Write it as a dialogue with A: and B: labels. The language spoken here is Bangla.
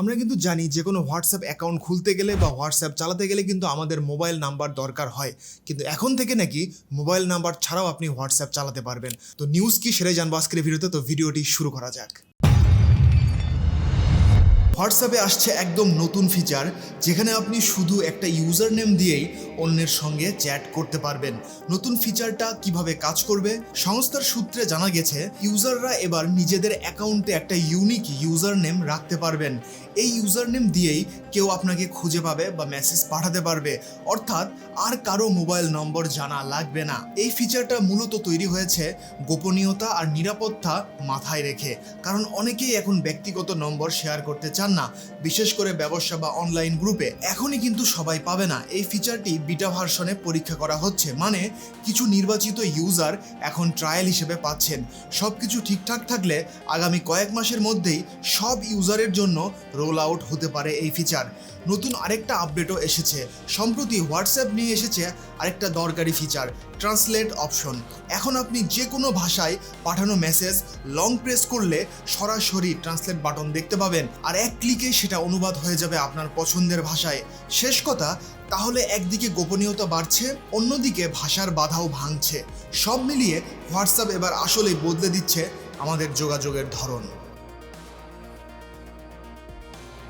A: আমরা কিন্তু জানি যে কোনো হোয়াটসঅ্যাপ অ্যাকাউন্ট খুলতে গেলে বা হোয়াটসঅ্যাপ চালাতে গেলে কিন্তু আমাদের মোবাইল নাম্বার দরকার হয়। কিন্তু এখন থেকে নাকি মোবাইল নাম্বার ছাড়াও আপনি হোয়াটসঅ্যাপ চালাতে পারবেন। তো নিউজ কি সেটাই জানব আজকের ভিডিওতে? তো ভিডিওটি শুরু করা যাক। হোয়াটসঅ্যাপে আসছে একদম নতুন ফিচার যেখানে আপনি শুধু একটা ইউজার নেম দিয়েই অন্যের সঙ্গে চ্যাট করতে পারবেন। নতুন ফিচারটা কীভাবে কাজ করবে? সংস্থার সূত্রে জানা গেছে ইউজাররা এবার নিজেদের অ্যাকাউন্টে একটা ইউনিক ইউজার নেম রাখতে পারবেন। এই ইউজার নেম দিয়েই কেউ আপনাকে খুঁজে পাবে বা মেসেজ পাঠাতে পারবে। অর্থাৎ আর কারও মোবাইল নম্বর জানা লাগবে না। এই ফিচারটা মূলত তৈরি হয়েছে গোপনীয়তা আর নিরাপত্তা মাথায় রেখে। কারণ অনেকেই এখন ব্যক্তিগত নম্বর শেয়ার করতে চান না। বিশেষ করে ব্যবসা বা অনলাইন গ্রুপে এখনই কিন্তু সবাই পাবে না। এই ফিচারটি বিটা ভার্সনে পরীক্ষা করা হচ্ছে। মানে কিছু নির্বাচিত ইউজার এখন ট্রায়াল হিসেবে পাচ্ছেন। সব কিছু ঠিকঠাক থাকলে আগামী কয়েক মাসের মধ্যেই সব ইউজারের জন্য রোল আউট হতে পারে এই ফিচার নতুন আরেকটা আপডেটও এসেছে। সম্প্রতি হোয়াটসঅ্যাপ নিয়ে এসেছে আরেকটা দরকারি ফিচার ট্রান্সলেট অপশন। এখন আপনি যে কোনো ভাষায় পাঠানো মেসেজ, লং প্রেস করলে সরাসরি ট্রান্সলেট বাটন দেখতে পাবেন। আর এক ক্লিকে সেটা অনুবাদ হয়ে যাবে আপনার পছন্দের ভাষায়। শেষ কথা, তাহলে একদিকে গোপনীয়তা বাড়ছে, অন্যদিকে ভাষার বাধাও ভাঙছে। সব মিলিয়ে হোয়াটসঅ্যাপ এবার আসলেই বদলে দিচ্ছে আমাদের যোগাযোগের ধরন।